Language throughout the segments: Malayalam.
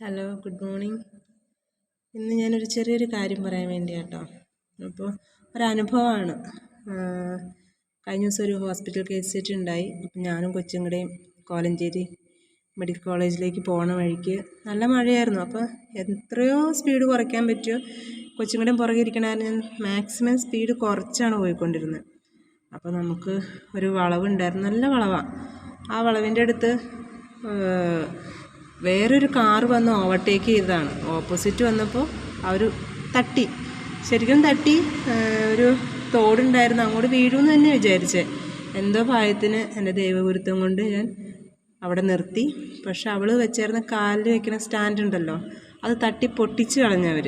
ഹലോ ഗുഡ് മോർണിംഗ് ഇന്ന് ഞാനൊരു ചെറിയൊരു കാര്യം പറയാൻ വേണ്ടിയാട്ടോ. അപ്പോൾ ഒരനുഭവമാണ്. കഴിഞ്ഞ ദിവസം ഒരു ഹോസ്പിറ്റൽ കേസ് ഉണ്ടായി അപ്പം ഞാനും കൊച്ചും കൂടെയും കോലഞ്ചേരി മെഡിക്കൽ കോളേജിലേക്ക് പോണ വഴിക്ക് നല്ല മഴയായിരുന്നു. അപ്പോൾ എത്രയോ സ്പീഡ് കുറയ്ക്കാൻ പറ്റുമോ? കൊച്ചും കൂടെയും പുറകെ ഇരിക്കണ ഞാൻ മാക്സിമം സ്പീഡ് കുറച്ചാണ് പോയിക്കൊണ്ടിരുന്നത്. അപ്പോൾ നമുക്ക് ഒരു വളവുണ്ടായിരുന്നു. നല്ല വളവാണ് ആ വളവിന്റെ അടുത്ത് വേറൊരു കാറ് വന്ന് ഓവർടേക്ക് ചെയ്തതാണ്. ഓപ്പോസിറ്റ് വന്നപ്പോൾ അവർ തട്ടി. ശരിക്കും തട്ടി ഒരു തോടുണ്ടായിരുന്നു. അങ്ങോട്ട് വീഴുമെന്ന് തന്നെ വിചാരിച്ചേ. എന്തോ ഭാഗ്യത്തിന് എന്റെ ദൈവഗുരുത്വം കൊണ്ട് ഞാൻ അവിടെ നിർത്തി. പക്ഷെ അവൾ വെച്ചായിരുന്ന കാലിൽ വെക്കുന്ന സ്റ്റാൻഡ് ഉണ്ടല്ലോ അത് തട്ടി പൊട്ടിച്ച് കളഞ്ഞവർ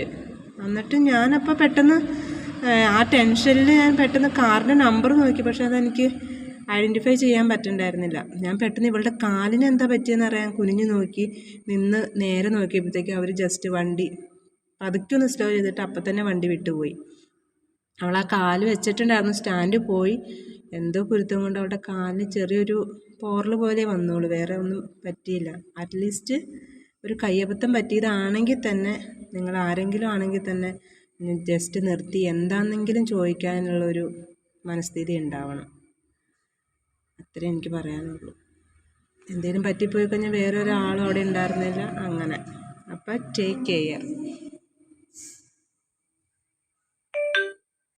എന്നിട്ട് ഞാനപ്പോൾ പെട്ടെന്ന് ആ ടെൻഷനിൽ ഞാൻ പെട്ടെന്ന് കാറിന്റെ നമ്പർ നോക്കി. പക്ഷെ അതെനിക്ക് ഐഡന്റിഫൈ ചെയ്യാൻ പറ്റുന്നുണ്ടായിരുന്നില്ല ഞാൻ പെട്ടെന്ന് ഇവളുടെ കാലിന് എന്താ പറ്റിയെന്ന് അറിയാൻ കുനിഞ്ഞു നോക്കി നിന്ന് നേരെ നോക്കിയപ്പോഴത്തേക്കും അവർ ജസ്റ്റ് വണ്ടി പതുക്കെ ഒന്ന് സ്ലോ ചെയ്തിട്ട് അപ്പം തന്നെ വണ്ടി വിട്ടുപോയി. അവൾ ആ കാൽ വെച്ചിട്ടുണ്ടായിരുന്നു സ്റ്റാൻഡ് പോയി. എന്തോ കുരുത്തം കൊണ്ട് അവളുടെ കാലിന് ചെറിയൊരു പോറൽ പോലെ വന്നോളൂ വേറെ ഒന്നും പറ്റിയില്ല. അറ്റ്ലീസ്റ്റ് ഒരു കയ്യബദ്ധം പറ്റിയതാണെങ്കിൽ തന്നെ നിങ്ങൾ ആരെങ്കിലും ആണെങ്കിൽ തന്നെ ജസ്റ്റ് നിർത്തി. എന്താണെന്നെങ്കിലും ചോദിക്കാനുള്ളൊരു മനസ്ഥിതി ഉണ്ടാവണം. അത്രേ എനിക്ക് പറയാനുള്ളൂ. എന്തെങ്കിലും പറ്റിപ്പോയി കഴിഞ്ഞാൽ വേറെ ഒരാളും അവിടെ ഉണ്ടായിരുന്നില്ല. അങ്ങനെ. അപ്പം ടേക്ക് കെയർ